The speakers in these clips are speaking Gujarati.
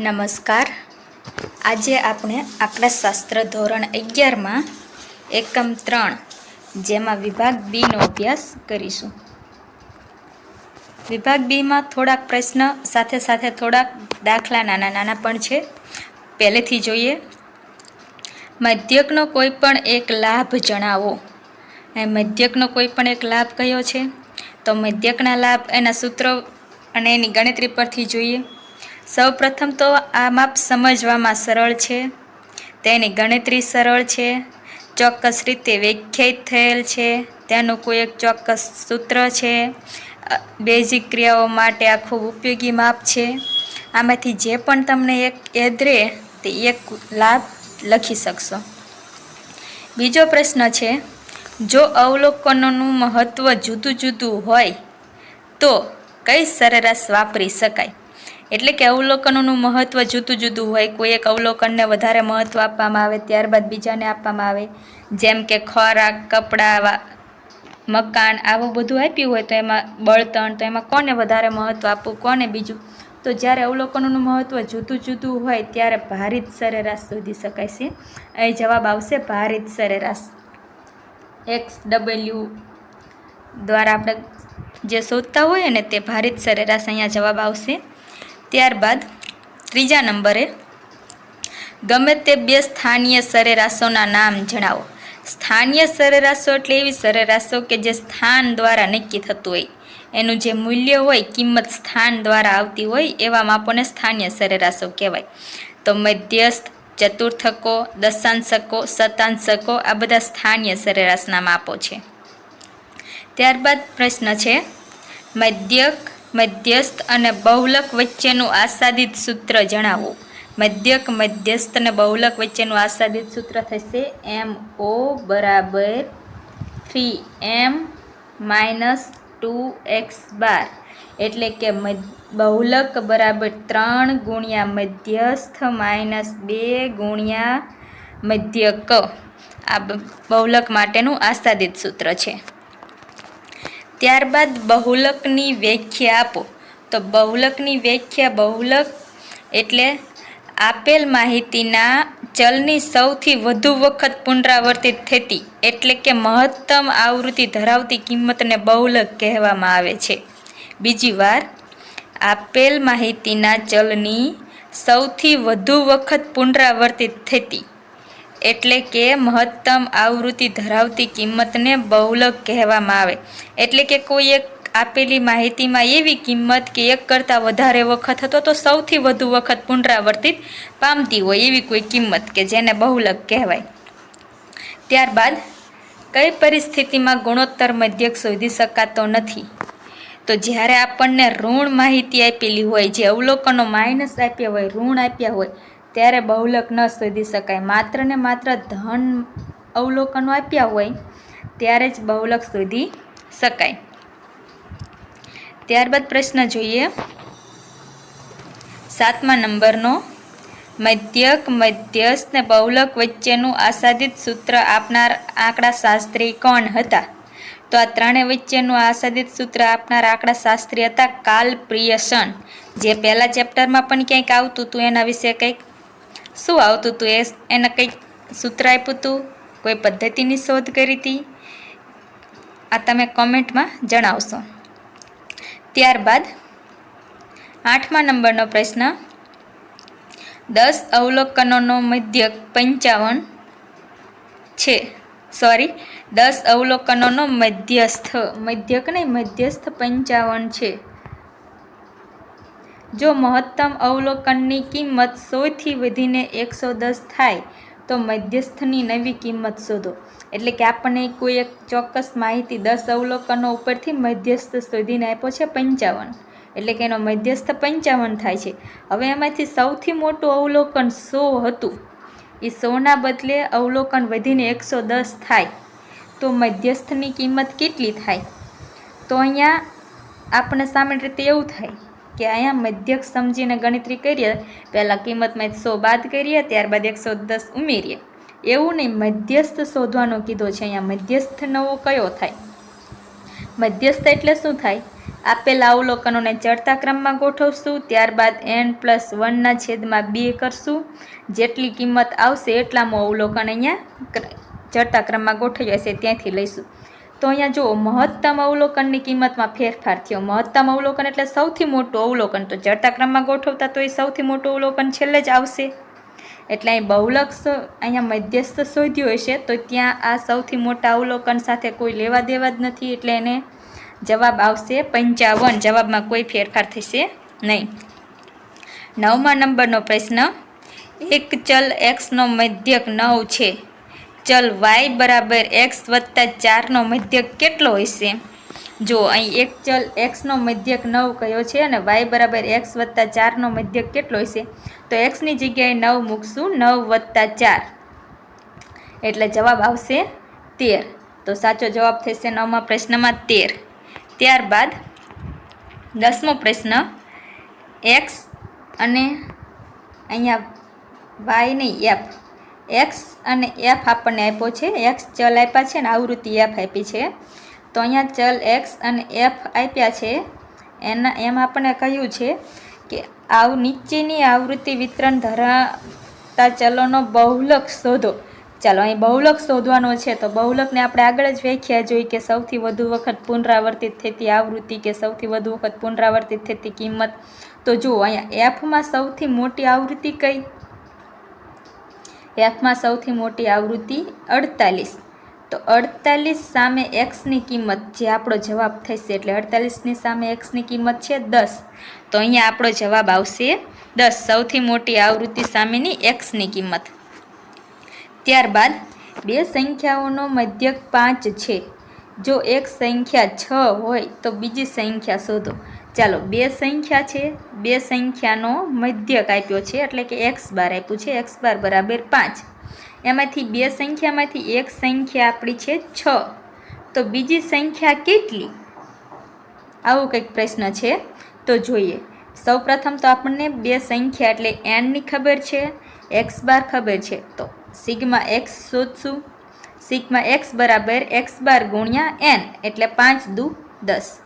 નમસ્કાર. આજે આપણે આંકડાશાસ્ત્ર ધોરણ અગિયારમાં એકમ ત્રણ જેમાં વિભાગ બીનો અભ્યાસ કરીશું. વિભાગ બીમાં થોડાક પ્રશ્ન, સાથે સાથે થોડાક દાખલા નાના નાના પણ છે. પહેલેથી જોઈએ. મધ્યકનો કોઈ પણ એક લાભ જણાવો. મધ્યકનો કોઈ પણ એક લાભ કયો છે? તો મધ્યકના લાભ એના સૂત્રો અને એની ગણતરી પરથી જોઈએ. સૌપ્રથમ તો આ માપ સમજવામાં સરળ છે. તેની ગણતરી સરળ છે. ચોક્કસ રીતે વ્યાખ્યાયિત થયેલ છે. તેનું કોઈ એક ચોક્કસ સૂત્ર છે. બેઝિક ક્રિયાઓ માટે આ ખૂબ ઉપયોગી માપ છે. આમાંથી જે પણ તમને એક યાદ તે એક લાભ લખી શકશો. બીજો પ્રશ્ન છે, જો અવલોકનોનું મહત્ત્વ જુદું જુદું હોય, તો કઈ સરેરાશ વાપરી શકાય? એટલે કે અવલોકનોનું મહત્ત્વ જુદું જુદું હોય. કોઈ એક અવલોકનને વધારે મહત્ત્વ આપવામાં આવે, ત્યારબાદ બીજાને આપવામાં આવે. જેમ કે ખોરાક, કપડાં મકાન, આવું બધું આપ્યું હોય તો એમાં બળતણ, તો એમાં કોને વધારે મહત્ત્વ આપવું, કોને બીજું? તો જ્યારે અવલોકનોનું મહત્ત્વ જુદું જુદું હોય, ત્યારે ભારિત સરેરાશ શોધી શકાય છે. અહીં જવાબ આવશે ભારિત સરેરાશ. એક્સ ડબલ્યુ દ્વારા આપણે જે શોધતા હોઈએ ને તે ભારિત સરેરાશ અહીંયા જવાબ આવશે. ત્યારબાદ ત્રીજા નંબરે ગમે તે બે સ્થાનીય સરેરાશોના નામ જણાવો. સ્થાનીય સરેરાશો એટલે એવી સરેરાશો કે જે સ્થાન દ્વારા નક્કી થતું હોય. એનું જે મૂલ્ય હોય, કિંમત સ્થાન દ્વારા આવતી હોય એવા માપોને સ્થાનીય સરેરાશો કહેવાય. તો મધ્યસ્થ, ચતુર્થકો, દશાંશકો, શતાંશકો આ બધા સ્થાનીય સરેરાશના માપો છે. ત્યારબાદ પ્રશ્ન છે, મધ્યક મધ્યસ્થ અને બહુલક વચ્ચેનું આસાદિત સૂત્ર જણાવો. મધ્યક, મધ્યસ્થ અને બહુલક વચ્ચેનું આસાદિત સૂત્ર થશે એમ ઓ બરાબર three M minus two X bar. એટલે કે બહુલક બરાબર ત્રણ ગુણ્યા મધ્યસ્થ માઇનસ બે ગુણ્યા મધ્યક. આ બહુલક માટેનું આસાદિત સૂત્ર છે. ત્યારબાદ બહુલકની વ્યાખ્યા આપો. તો બહુલકની વ્યાખ્યા બહુલક એટલે આપેલ માહિતીના ચલની સૌથી વધુ વખત પુનરાવર્તિત થતી એટલે કે મહત્તમ આવૃત્તિ ધરાવતી કિંમતને બહુલક કહેવામાં આવે છે. બીજી વાર, આપેલ માહિતીના ચલની સૌથી વધુ વખત પુનરાવર્તિત થતી એટલે કે મહત્તમ આવૃત્તિ ધરાવતી કિંમતને બહુલક કહેવામાં આવે. એટલે કે કોઈ એક આપેલી માહિતીમાં એવી કિંમત કે એક કરતાં વધારે વખત હતો તો સૌથી વધુ વખત પુનરાવર્તિત પામતી હોય એવી કોઈ કિંમત કે જેને બહુલક કહેવાય. ત્યારબાદ, કઈ પરિસ્થિતિમાં ગુણોત્તર મધ્યક શોધી શકાતો નથી? તો જ્યારે આપણને ઋણ માહિતી આપેલી હોય, જે અવલોકનો માઇનસ આપ્યા હોય, ઋણ આપ્યા હોય ત્યારે બહુલક ન શોધી શકાય. માત્ર ને માત્ર ધન અવલોકનો આપ્યા હોય ત્યારે જ બહુલક શોધી શકાય. ત્યારબાદ પ્રશ્ન જોઈએ. સાતમા નંબરનો, મધ્યક, મધ્યસ્થ ને બહુલક વચ્ચેનું આસાદિત સૂત્ર આપનાર આંકડા શાસ્ત્રી કોણ હતા? તો આ ત્રણેય વચ્ચેનું આસાદિત સૂત્ર આપનાર આંકડા શાસ્ત્રી હતા કાલ પ્રિયસન જે પહેલા ચેપ્ટરમાં પણ ક્યાંક આવતું હતું, એના વિશે કંઈક શું આવતું હતું એ એને કંઈક સૂત્ર આપ્યું હતું કોઈ પદ્ધતિની શોધ કરી હતી આ તમે કોમેન્ટમાં જણાવશો. ત્યારબાદ આઠમા નંબરનો પ્રશ્ન. દસ અવલોકનોનો મધ્યક પંચાવન છે. સોરી, દસ અવલોકનોનો મધ્યસ્થ, મધ્યક નહીં, મધ્યસ્થ પંચાવન છે. જો મહત્તમ અવલોકનની કિંમત સોથી વધીને એકસો દસ થાય, તો મધ્યસ્થની નવી કિંમત શોધો. એટલે કે આપણને કોઈ એક ચોક્કસ માહિતી દસ અવલોકનો ઉપરથી મધ્યસ્થ શોધીને આપ્યો છે પંચાવન. એટલે કે એનો મધ્યસ્થ પંચાવન થાય છે. હવે એમાંથી સૌથી મોટું અવલોકન સો હતું. એ સોના બદલે અવલોકન વધીને એકસો દસ થાય. તો મધ્યસ્થની કિંમત કેટલી થાય? તો અહીંયા આપણે સામાન્ય રીતે એવું થાય કે અહીંયા મધ્યક સમજીને ગણતરી કરીએ, પહેલાં કિંમતમાં સો બાદ કરીએ, ત્યારબાદ એકસો દસ ઉમેરીએ. એવું નહીં, મધ્યસ્થ શોધવાનો કીધો છે, અહીંયા મધ્યસ્થ નવો કયો થાય? મધ્યસ્થ એટલે શું થાય? આપેલા અવલોકનોને ચડતા ક્રમમાં ગોઠવશું, ત્યારબાદ એન પ્લસ વનના છેદમાં બે કરશું. જેટલી કિંમત આવશે, એટલામાં અવલોકન અહીંયા ચડતા ક્રમમાં ગોઠવ્યા છે ત્યાંથી લઈશું. તો અહીંયા જુઓ, મહત્તમ અવલોકનની કિંમતમાં ફેરફાર થયો. મહત્તમ અવલોકન એટલે સૌથી મોટું અવલોકન. તો ચડતા ક્રમમાં ગોઠવતા તો એ સૌથી મોટું અવલોકન છેલ્લે જ આવશે. એટલે અહીં બહુલક અહીંયા મધ્યસ્થ શોધ્યું હશે, તો ત્યાં આ સૌથી મોટા અવલોકન સાથે કોઈ લેવા દેવા જ નથી, એટલે એને જવાબ આવશે પંચાવન. જવાબમાં કોઈ ફેરફાર થશે નહીં. નવમા નંબરનો પ્રશ્ન, એક ચલ એક્સનો મધ્યક નવ છે. ચલ વાય બરાબર એક્સ વત્તા ચારનો મધ્યક કેટલો હશે? જો અહીં એક ચલ એક્સનો મધ્યક નવ કયો છે અને વાય બરાબર એક્સ વત્તા ચારનો મધ્યક કેટલો હશે? તો એક્સની જગ્યાએ નવ મૂકશું, નવ વત્તા ચાર. એટલે જવાબ આવશે તેર. તો સાચો જવાબ થશે નવમાં પ્રશ્નમાં તેર. ત્યારબાદ દસમો પ્રશ્ન, એક્સ અને અહીંયા વાય નહીં એફ એક્સ અને એફ આપણને આપ્યો છે. એક્સ ચલ આપ્યા છે ને આવૃત્તિ એફ આપી છે. તો અહીંયા ચલ એક્સ અને એફ આપ્યા છે. એના, એમ આપણને કહ્યું છે કે આવ, નીચેની આવૃત્તિ વિતરણ ધરાવતા ચલોનો બહુલક શોધો. ચાલો, અહીં બહુલક શોધવાનો છે. તો બહુલકને આપણે આગળ જ વ્યાખ્યા જોઈ કે સૌથી વધુ વખત પુનરાવર્તિત થતી આવૃત્તિ કે સૌથી વધુ વખત પુનરાવર્તિત થતી કિંમત. તો જુઓ, અહીંયા એફમાં સૌથી મોટી આવૃત્તિ કઈ? એફમાં સૌથી મોટી આવૃત્તિ અડતાલીસ. તો અડતાલીસ સામે એક્સની કિંમત જે આપણો જવાબ થશે, એટલે અડતાલીસની સામે એક્સની કિંમત છે દસ. તો અહીંયા આપણો જવાબ આવશે દસ. સૌથી મોટી આવૃત્તિ સામેની એક્સની કિંમત. ત્યારબાદ બે સંખ્યાઓનો મધ્યક પાંચ છે. જો એક સંખ્યા છ હોય તો બીજી સંખ્યા શોધો. ચાલો, બે સંખ્યા છે. બે સંખ્યાનો મધ્યક આપ્યો છે, એટલે કે એક્સ બાર આપ્યું છે એક્સ બાર બરાબર પાંચ. એમાંથી બે સંખ્યામાંથી એક સંખ્યા આપણી છે છ. તો બીજી સંખ્યા કેટલી? આવો કંઈક પ્રશ્ન છે. તો જોઈએ. સૌપ્રથમ તો આપણને બે સંખ્યા એટલે એનની ખબર છે એક્સ બાર ખબર છે. તો સિગમાં એક્સ શોધશું. સિગમાં એક્સ બરાબર એક્સ બાર ગુણ્યા એન એટલે પાંચ દુ દસ.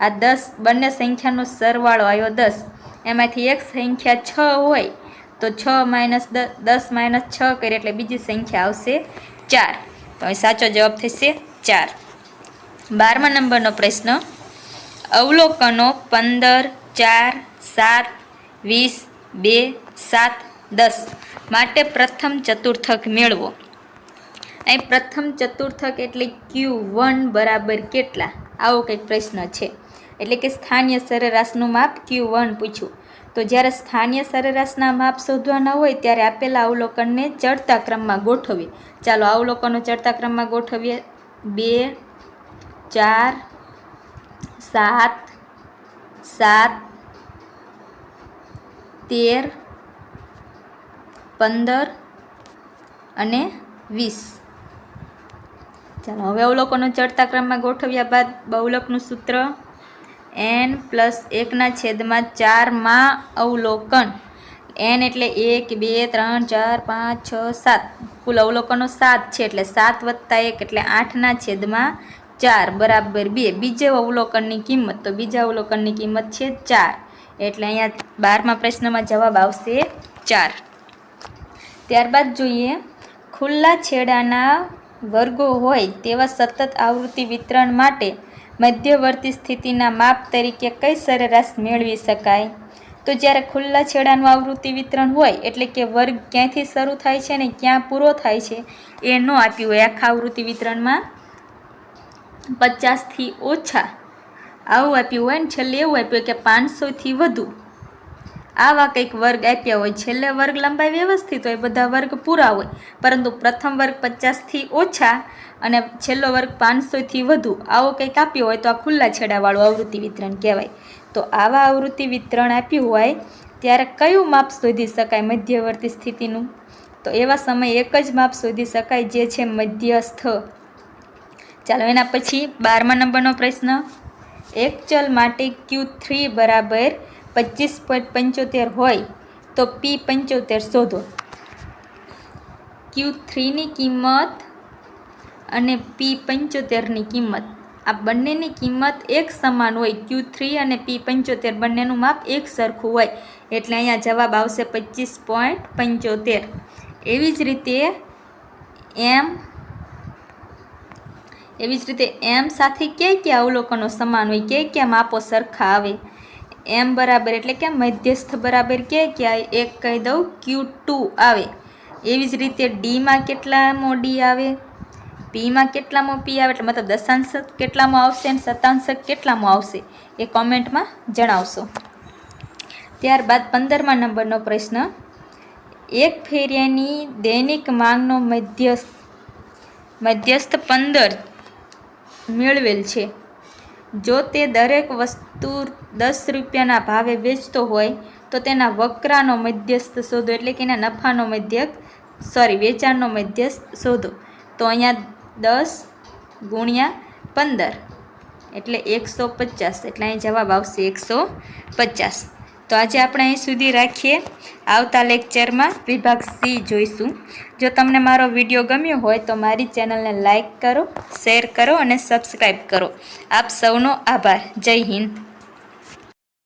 આ દસ, બંને સંખ્યાનો સરવાળો આવ્યો દસ. એમાંથી એક સંખ્યા છ હોય, તો છ માઇનસ દસ માઇનસ છ કરીએ એટલે બીજી સંખ્યા આવશે ચાર. તો સાચો જવાબ થશે ચાર. બારમા નંબરનો પ્રશ્ન, અવલોકનો પંદર, ચાર, સાત, વીસ, બે, સાત, દસ. માટે પ્રથમ ચતુર્થક મેળવો. અહીં પ્રથમ ચતુર્થક એટલે ક્યુ વન બરાબર કેટલા? આવો કંઈક પ્રશ્ન છે. એટલે કે સ્થાનીય સરેરાશનું માપ ક્યુ વન પૂછ્યું. તો જ્યારે સ્થાનીય સરેરાશના માપ શોધવાના હોય ત્યારે આપેલા અવલોકનને ચડતા ક્રમમાં ગોઠવીએ. ચાલો અવલોકનો ચડતા ક્રમમાં ગોઠવીએ. બે, ચાર, સાત સાત, તેર, પંદર અને વીસ. ચાલો હવે અવલોકનો ચડતા ક્રમમાં ગોઠવ્યા બાદ બહુલકનું સૂત્ર એન પ્લસ એકના છેદમાં ચારમાં અવલોકન. એન એટલે એક, બે, ત્રણ, ચાર, પાંચ, છ, સાત. કુલ અવલોકનો સાત છે એટલે સાત વત્તા એક એટલે આઠના છેદમાં ચાર. બરાબર બે. બીજે અવલોકનની કિંમત, તો બીજા અવલોકનની કિંમત છે ચાર. એટલે અહીંયા બારમા પ્રશ્નમાં જવાબ આવશે ચાર. ત્યારબાદ જોઈએ. ખુલ્લા છેડાના વર્ગો હોય તેવા સતત આવૃત્તિ વિતરણ માટે મધ્યવર્તી સ્થિતિના માપ તરીકે કઈ સરેરાશ મેળવી શકાય? તો જ્યારે ખુલ્લા છેડાનું આવૃત્તિ વિતરણ હોય, એટલે કે વર્ગ ક્યાંથી શરૂ થાય છે ને ક્યાં પૂરો થાય છે, એ ન આપ્યું હોય આખા આવૃત્તિ વિતરણમાં. પચાસથી ઓછા આવું આપ્યું હોય ને છેલ્લે એવું આપ્યું કે પાંચસોથી વધુ. આવા કંઈક વર્ગ આપ્યા હોય, છેલ્લે વર્ગ લંબાઈ વ્યવસ્થિત હોય, બધા વર્ગ પૂરા હોય. પરંતુ પ્રથમ વર્ગ પચાસથી ઓછા અને છેલ્લો વર્ગ પાંચસોથી વધુ, આવો કંઈક આપ્યો હોય તો આ ખુલ્લા છેડાવાળું આવૃત્તિ વિતરણ કહેવાય. તો આવા આવૃત્તિ વિતરણ આપ્યું હોય, ત્યારે કયું માપ શોધી શકાય મધ્યવર્તી સ્થિતિનું? તો એવા સમયે એક જ માપ શોધી શકાય જે છે મધ્યસ્થ. ચાલો, એના પછી બારમા નંબરનો પ્રશ્ન. એક ચલ માટે ક્યુ થ્રી બરાબર પચીસ પોઈન્ટ પંચોતેર હોય તો પી પંચોતેર શોધો. ક્યુ થ્રીની કિંમત અને પી પંચોતેરની કિંમત. આ બંનેની કિંમત એક સમાન હોય. ક્યુ થ્રી અને પી પંચોતેર બંનેનું માપ એક સરખું હોય. એટલે અહીંયા જવાબ આવશે પચીસ પોઈન્ટ પંચોતેર. એવી જ રીતે એમ, એવી જ રીતે એમ સાથે કયા ક્યાં અવલોકનો સમાન હોય? ક્યાં ક્યાં માપો સરખા આવે? એમ બરાબર એટલે કે મધ્યસ્થ બરાબર કે આ એક કહી દઉં ક્યુ ટુ આવે. એવી જ રીતે ડીમાં કેટલામો ડી આવે? પીમાં કેટલામો પી આવે? એટલે મતલબ દશાંશક કેટલામાં આવશે અને શતાંશક કેટલામાં આવશે? એ કોમેન્ટમાં જણાવશો. ત્યારબાદ પંદરમા નંબરનો પ્રશ્ન. એક ફેરિયાની દૈનિક માંગનો મધ્યસ્થ મધ્યસ્થ પંદર મેળવેલ છે. જો તે દરેક વસ્તુ દસ રૂપિયાના ભાવે વેચતો હોય, તો તેના વકરાનો મધ્યસ્થ શોધો, એટલે કે એના નફાનો મધ્યક સોરી વેચાણનો મધ્યસ્થ શોધો. તો અહીંયા દસ ગુણ્યા પંદર, એટલે એકસો પચાસ, એટલે અહીં જવાબ આવશે એકસો પચાસ. તો આજે આપણે અહીં સુધી રાખીએ. આવતા લેક્ચરમાં વિભાગ સી જોઈશું. જો તમને મારો વીડિયો ગમ્યો હોય તો મારી ચેનલને લાઈક કરો, શેર કરો અને સબસ્ક્રાઈબ કરો. આપ સૌનો આભાર. જય હિન્દ.